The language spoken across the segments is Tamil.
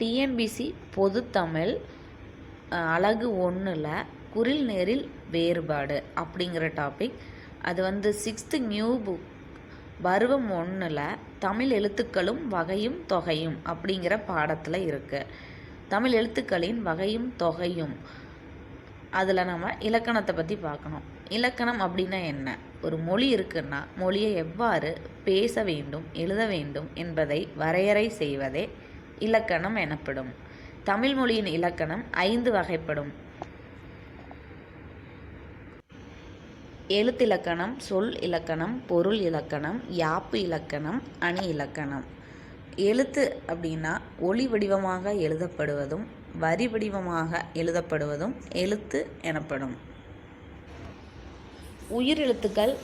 டிஎன்பிசி பொதுத்தமிழ் அஹ், அலகு ஒன்றில் குரில் நேரில் வேறுபாடு அப்படிங்கிற டாபிக் அது வந்து சிக்ஸ்த்து நியூ புக் பருவம் ஒன்றில் தமிழ் எழுத்துக்களும் வகையும் தொகையும் அப்படிங்கிற பாடத்தில் இருக்குது தமிழ் எழுத்துக்களின் வகையும் தொகையும். அதில் நம்ம இலக்கணத்தை பற்றி பார்க்கணும். இலக்கணம் அப்படின்னா என்ன? ஒரு மொழி இருக்குன்னா மொழியை எவ்வாறு பேச வேண்டும் எழுத வேண்டும் என்பதை வரையறை செய்வதே இலக்கணம் எனப்படும். தமிழ் மொழியின் இலக்கணம் ஐந்து வகைப்படும். எழுத்திலக்கணம் சொல் இலக்கணம் பொருள் இலக்கணம் யாப்பு இலக்கணம் அணி இலக்கணம். எழுத்து அப்படின்னா ஒளி வடிவமாக எழுதப்படுவதும் வரி வடிவமாக எழுதப்படுவதும் எழுத்து எனப்படும். உயிரெழுத்துக்கள்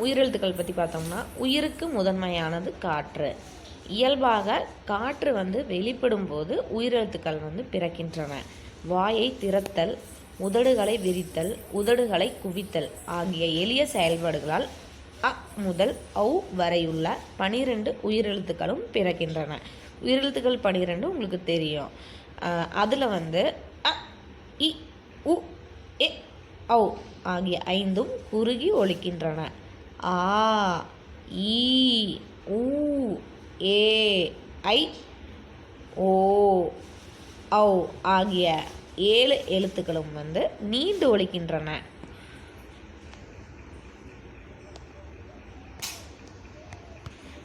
உயிரெழுத்துக்கள் பற்றி பார்த்தோம்னா உயிருக்கு முதன்மையானது காற்று. இயல்பாக காற்று வந்து வெளிப்படும் போது உயிரெழுத்துக்கள் வந்து பிறக்கின்றன. வாயை திறத்தல் உதடுகளை விரித்தல் உதடுகளை குவித்தல் ஆகிய எளிய செயல்பாடுகளால் அ முதல் ஔ வரையுள்ள பனிரெண்டு உயிரெழுத்துக்களும் பிறக்கின்றன. உயிரெழுத்துக்கள் பனிரெண்டு உங்களுக்கு தெரியும். அதில் வந்து அ இ உ எ ஔ ஆகிய ஐந்தும் குறுகி ஒழிக்கின்றன ஆ ஈ ஊ ஏ ஐ ஓ ஔ ஆகிய ஏழு எழுத்துக்களும் வந்து நீண்டு ஒழிக்கின்றன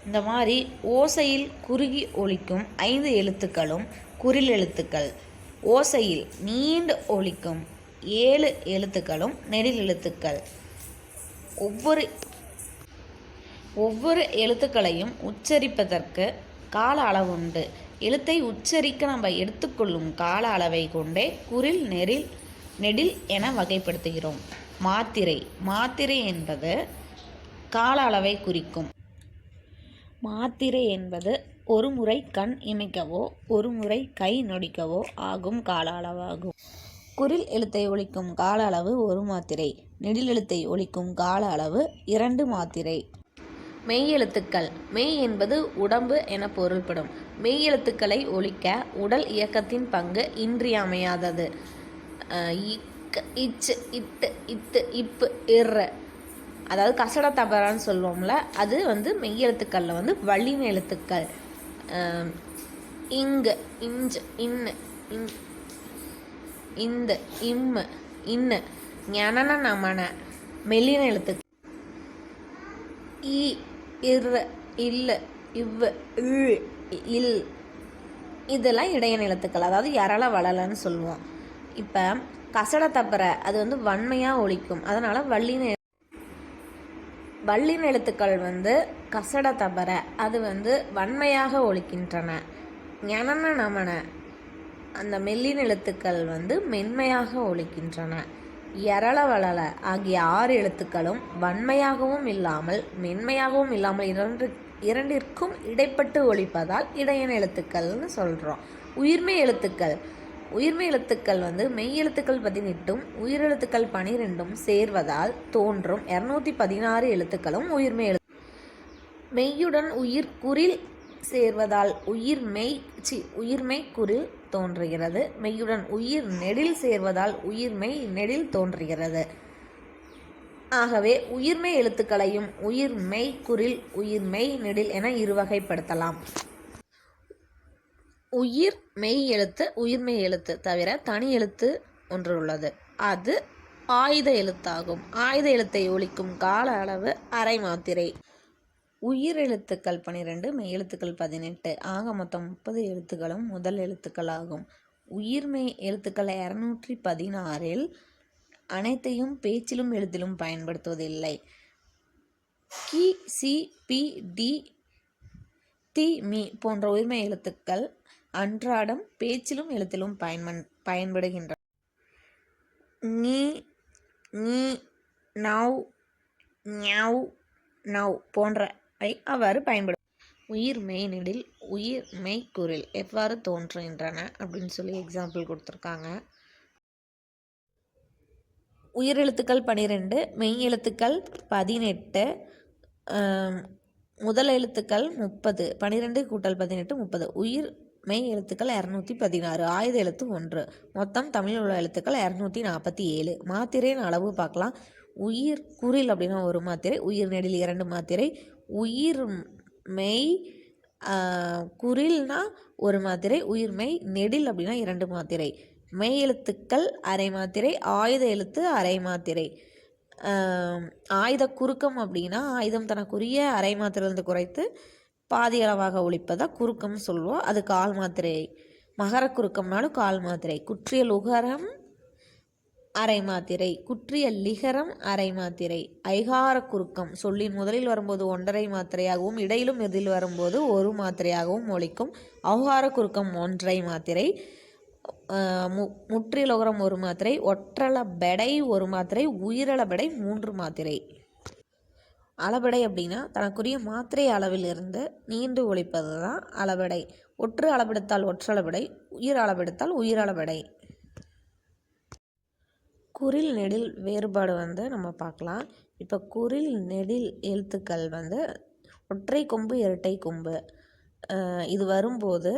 இந்த மாதிரி ஓசையில் குறுகி ஒழிக்கும் ஐந்து எழுத்துக்களும் குறில் எழுத்துக்கள். ஓசையில் நீண்டு ஒழிக்கும் ஏழு எழுத்துக்களும் நெடில் எழுத்துக்கள். ஒவ்வொரு ஒவ்வொரு எழுத்துக்களையும் உச்சரிப்பதற்கு கால அளவு உண்டு எழுத்தை உச்சரிக்க நம்ம எடுத்துக்கொள்ளும் கால அளவை கொண்டே குரில் நெரில் நெடில் என வகைப்படுத்துகிறோம். மாத்திரை. மாத்திரை என்பது கால அளவை குறிக்கும். மாத்திரை என்பது ஒரு முறை கண் இமைக்கவோ ஒரு முறை கை நொடிக்கவோ ஆகும் கால அளவாகும். குரில் எழுத்தை ஒழிக்கும் கால அளவு ஒரு மாத்திரை. நெடில் எழுத்தை ஒழிக்கும் கால அளவு இரண்டு மாத்திரை. மெய்யெழுத்துக்கள் மெய் என்பது உடம்பு என பொருள்படும். மெய்யெழுத்துக்களை ஒழிக்க உடல் இயக்கத்தின் பங்கு இன்றியமையாதது. இக் இச் இத்து இத்து இப்பு இர்ற அதாவது கசட தபரான்னு சொல்லுவோம்ல அது வந்து மெய்யெழுத்துக்களில் வந்து வள்ளின எழுத்துக்கள். இங்கு இஞ்சு இன்னு இன் இந்த இம்மு இன்னு ஞனன நமன மெல்லின எழுத்துக்கள். ஈ இர் இல்ல இவ் இல். இதெல்லாம் இடையன் எழுத்துக்கள் அதாவது யரள வளலன்னு சொல்லுவோம். இப்போ கசட தப்பற அது வந்து வன்மையாக ஒழிக்கும். அதனால் வள்ளின வள்ளின எழுத்துக்கள் வந்து கசட தபர அது வந்து வன்மையாக ஒழிக்கின்றன. ஞனன நமன அந்த மெல்லின் எழுத்துக்கள் வந்து மென்மையாக ஒழிக்கின்றன. யரள வளல ஆகிய ஆறு எழுத்துக்களும் வன்மையாகவும் இல்லாமல் மென்மையாகவும் இல்லாமல் இரண்டு இரண்டிற்கும் இடைப்பட்டு ஒழிப்பதால் இடையன் எழுத்துக்கள்னு சொல்கிறோம் உயிர்மெய் எழுத்துக்கள். உயிர்மெய் எழுத்துக்கள் வந்து மெய் எழுத்துக்கள் பதினெட்டும் உயிரெழுத்துக்கள் பனிரெண்டும் சேர்வதால் தோன்றும் இரநூத்தி பதினாறு எழுத்துக்களும் உயிர்மெய் எழுத்து மெய்யுடன் உயிர் குரில் சேர்வதால் உயிர் மெய் சி உயிர்மெய் குரில் தோன்றுகிறது. மெய்யுடன் உயிர் நெடில் சேர்வதால் உயிர்மெய் நெடில் தோன்றுகிறது. ஆகவே உயிர்மெய் எழுத்துக்களையும் உயிர் மெய் குரில் உயிர் மெய் நெடில் என இருவகைப்படுத்தலாம். உயிர் மெய் எழுத்து உயிர்மெய் எழுத்து தவிர தனி எழுத்து ஒன்று உள்ளது. அது ஆயுத எழுத்தாகும். ஆயுத எழுத்தை ஒழிக்கும் கால அளவு அரை மாத்திரை. உயிர் எழுத்துக்கள் பன்னிரெண்டு மெய் எழுத்துக்கள் பதினெட்டு. ஆக மொத்தம் முப்பது எழுத்துக்களும் முதல் எழுத்துக்களாகும். உயிர்மெய் எழுத்துக்கள் இரநூற்றி பதினாறில் அனைத்தையும் பேச்சிலும் எழுத்திலும் பயன்படுத்துவதில்லை. கி சி பி டி தி மி போன்ற உயிர்மெய் எழுத்துக்கள் அன்றாடம் பேச்சிலும் எழுத்திலும் பயன்பன் பயன்படுகின்றன நீ நீ நவ் ஞவ் நவ் ஐ அவ்வாறு பயன்படும் உயிர் மெய்நெடில் உயிர் மெய்க்குரில் எவ்வாறு தோன்றுகின்றன அப்படின்னு சொல்லி எக்ஸாம்பிள் கொடுத்துருக்காங்க. உயிரெழுத்துக்கள் பன்னிரெண்டு மெய் எழுத்துக்கள் பதினெட்டு முதல் எழுத்துக்கள் முப்பது பன்னிரெண்டு கூட்டல் பதினெட்டு முப்பது. உயிர் மெய் எழுத்துக்கள் இரநூத்தி பதினாறு ஆயுத எழுத்து ஒன்று. மொத்தம் தமிழ் உள்ள எழுத்துக்கள் இரநூத்தி நாற்பத்தி ஏழு. மாத்திரையின் அளவு பார்க்கலாம். உயிர் குரில் அப்படின்னா ஒரு மாத்திரை உயிர் நெடில் இரண்டு மாத்திரை உயிர் மெய் குரில்னா ஒரு மாத்திரை உயிர் மெய் நெடில் அப்படின்னா இரண்டு மாத்திரை. மெய் எழுத்துக்கள் அரை மாத்திரை ஆயுத எழுத்து அரை மாத்திரை. ஆயுத குறுக்கம் அப்படின்னா ஆயுதம் தனக்குரிய அரை மாத்திரையிலிருந்து குறைத்து பாதி அளவாக ஒழிப்பதாக குறுக்கம்னு சொல்லுவோம். அது கால் மாத்திரை. மகர குறுக்கம்னாலும் கால் மாத்திரை. குற்றியல் உகரம் அரை மாத்திரை குற்றிய லிகரம் அரை மாத்திரை ஐகார குறுக்கம் சொல்லின் முதலில் வரும்போது ஒன்றரை மாத்திரையாகவும் இடையிலும் எதில் வரும்போது ஒரு மாத்திரையாகவும் ஒழிக்கும். அவுகார குறுக்கம் ஒன்றரை மாத்திரை மு முற்றிலுகரம் ஒரு மாத்திரை ஒற்றள பெடை ஒரு மாத்திரை உயிரள பெடை மூன்று மாத்திரை. அளபெடை அப்படின்னா தனக்குரிய மாத்திரை அளவிலிருந்து நீண்டு ஒழிப்பது தான் அளபெடை. ஒற்று அளபெடுத்தால் ஒற்றளபெடை உயிர் அளபெடுத்தால் உயிரளபெடை குரில் நெடில் வேறுபாடு வந்து நம்ம பார்க்கலாம். இப்போ குரில் நெடில் எழுத்துக்கள் வந்து ஒற்றை கொம்பு இரட்டை கொம்பு. இது வரும்போது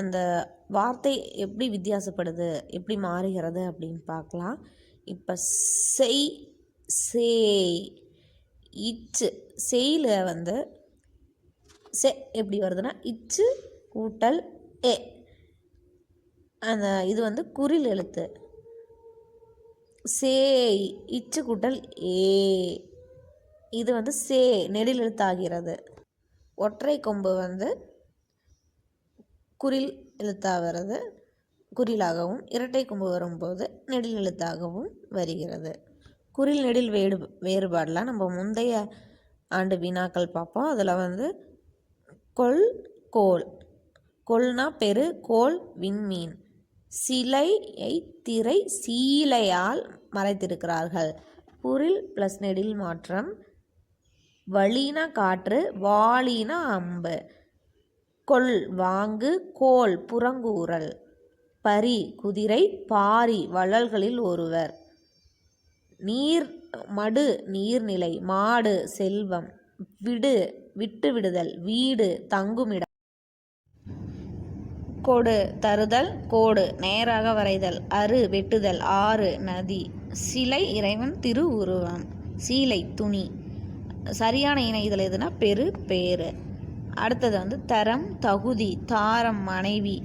அந்த வார்த்தை எப்படி வித்தியாசப்படுது எப்படி மாறுகிறது அப்படின்னு பார்க்கலாம். இப்போ செய் சேய் இச்சு. செய்யில் வந்து செ எப்படி வருதுன்னா இச்சு கூட்டல் ஏ அந்த இது வந்து குரில் எழுத்து. சேய் இச்சு கூட்டல் ஏ. இது வந்து சே நெடில் எழுத்தாகிறது. ஒற்றை கொம்பு வந்து குரில் எழுத்தாகிறது. குறிலாகவும் இரட்டை கொம்பு வரும்போது நெடில் எழுத்தாகவும் வருகிறது. குரில் நெடில் வேடு வேறுபாடெலாம் நம்ம முந்தைய ஆண்டு வினாக்கள் பார்ப்போம். அதில் வந்து கொள் கோல். கொள்னா பெரு கோல் விண்மீன். சிலையை திரை சீலையால் மறைத்திருக்கிறார்கள். புரில் ப்ளஸ் நெடில் மாற்றம். வழினா காற்று வாளினா அம்பு. கொல் வாங்கு கோல் புறங்கூறல். பரி குதிரை பாரி வள்ளல்களில் ஒருவர். நீர் மடு நீர்நிலை மாடு செல்வம். விடு விட்டு விடுதல். வீடு தங்குமிடம். கொடு. தருதல் கோடு. நேராக வரைதல். அறு வெட்டுதல். ஆறு நதி. சிலை இறைவன் திரு உருவம் சீலை துணி. சரியான இணை இதில் எதுனா பெரு பேரு அடுத்தது வந்து தரம் தகுதி தாரம் மனைவி.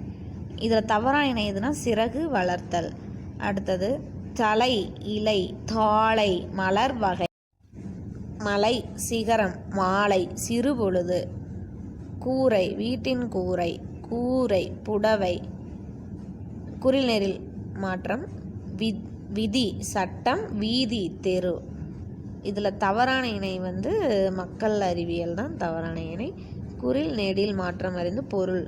இதில் தவறான இணை எதுனா சிறகு வளர்த்தல். அடுத்தது தலை இலை தாளை மலர் வகை. மலை சிகரம் மாலை சிறுபொழுது கூரை வீட்டின் கூரை. கூரை புடவை குறிநெறில் மாற்றம் வி விதி சட்டம் வீதி தெரு. இதில் தவறான இணை வந்து மக்கள் அறிவியல் தான். தவறான இணை. குரில் நெடில் மாற்றம் அறிந்து பொருள்.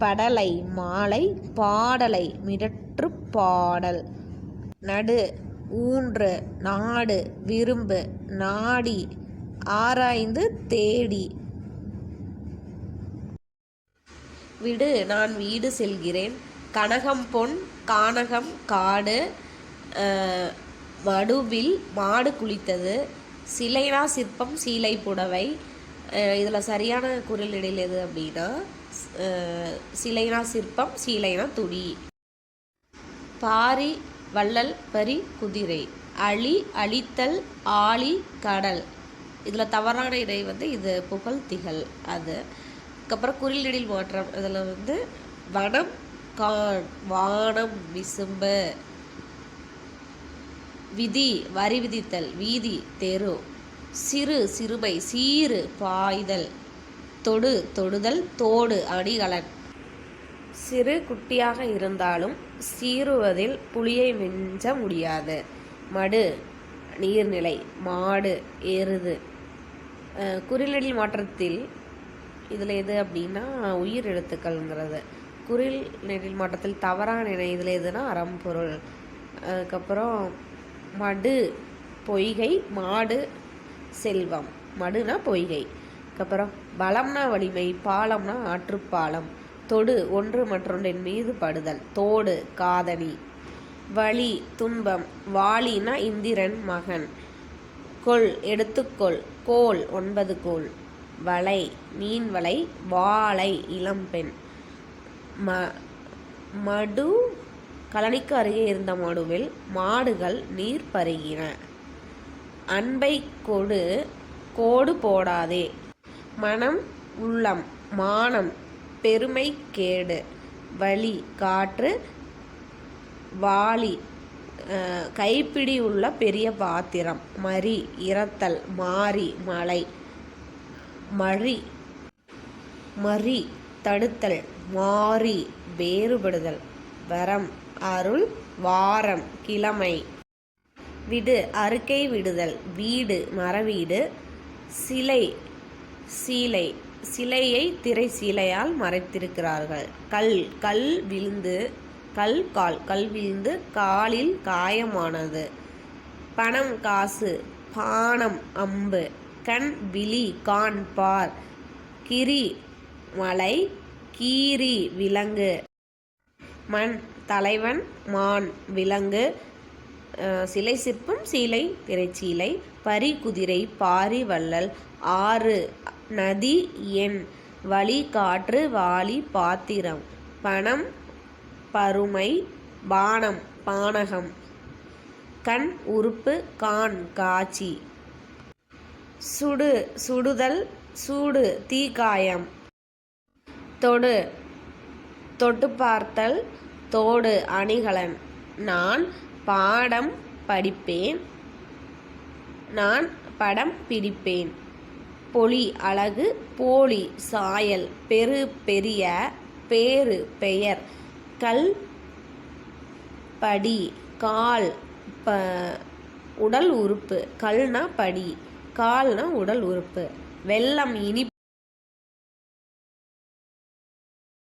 படலை மாலை பாடலை மிடற்று பாடல். நடு ஊன்று நாடு விரும்பு நாடி ஆராய்ந்து தேடி. விடு நான் வீடு செல்கிறேன். கனகம் பொன் கானகம் காடு மடுவில் மாடு குளித்தது. சிலைனா சிற்பம் சீலை புடவை. இதில் சரியான குரல் இடையில் எது அப்படின்னா சிலைனா சிற்பம் சீலைனா துணி. பாரி வள்ளல் பரி குதிரை. அழி அழித்தல் ஆழி கடல். இதில் தவறான இடை வந்து இது புகழ் திகழ் அது. அதுக்கப்புறம் குறிலடில் மாற்றம் இதில் வந்து வனம் கான் வானம் விசும்பு விதி வரி விதித்தல் வீதி தெரு சிறு சிறுமை சீறு பாய்தல் தொடு தொடுதல் தோடு அணிகலன் சிறு குட்டியாக இருந்தாலும் சீறுவதில் புலியை மிஞ்ச முடியாது. மடு நீர்நிலை மாடு எருது. குறிலடில் மாற்றத்தில் இதில் எது அப்படின்னா உயிர் எழுத்துக்கள்ங்கிறது. குறில் நெடில் மாற்றத்தில் தவறான இணை இதில் எதுனா அறம்பொருள். அதுக்கப்புறம் மடு பொய்கை மாடு செல்வம். மடுனா பொய்கை. அதுக்கப்புறம் பலம்னா வலிமை பாலம்னா ஆற்றுப்பாலம். தொடு ஒன்று மற்றொன்றின் மீது படுதல். தோடு காதணி. வலி துன்பம். வாலினா இந்திரன் மகன். கொள் எடுத்துக்கொள். கோல் ஒன்பது கோல். வலை மீன் வலை வாழை இளம்பெண் ம மடு கழனிக்கு அருகே இருந்த மடுவில் மாடுகள் நீர் பருகின. அன்பை கொடு கோடு போடாதே. மனம் உள்ளம் மானம் பெருமை கேடு. வழி காற்று வாளி கைப்பிடி உள்ள பெரிய பாத்திரம். மறி இரத்தல் மாறி மலை. மறி மறி தடுத்தல் மாறி வேறுபடுதல் வரம் அருள் வாரம் கிழமை. விடு அறுக்கை விடுதல் வீடு மரவீடு சிலை சீலை சிலையை திரை சீலையால் மறைத்திருக்கிறார்கள். கல் கல் விழுந்து கல் கால் கல் விழுந்து காலில் காயமானது. பணம் காசு பானம் அம்பு கண் விழி கான் பார். கிரி மலை கீரி விலங்கு. மண் தலைவன் மான் விலங்கு. சிலை சிற்பம் சீலை திரைச்சீலை. பரி குதிரை பாரி வள்ளல். ஆறு நதி எண். வழி காற்று வாளி பாத்திரம். பணம் பருமை. பானம் பானகம். கண் உறுப்பு கான் காட்சி. சுடு சுடுதல் சூடு தீக்காயம். தொடு தொட்டு பார்த்தல் தோடு அணிகலன். நான் பாடம் படிப்பேன். நான் படம் பிடிப்பேன். பொலி அழகு போலி சாயல் பெரு பெரிய பேரு பெயர். கல் படி கால் ப உடல் உறுப்பு கல்னா படி. கால்னா உடல் உறுப்பு. வெள்ளம் இனி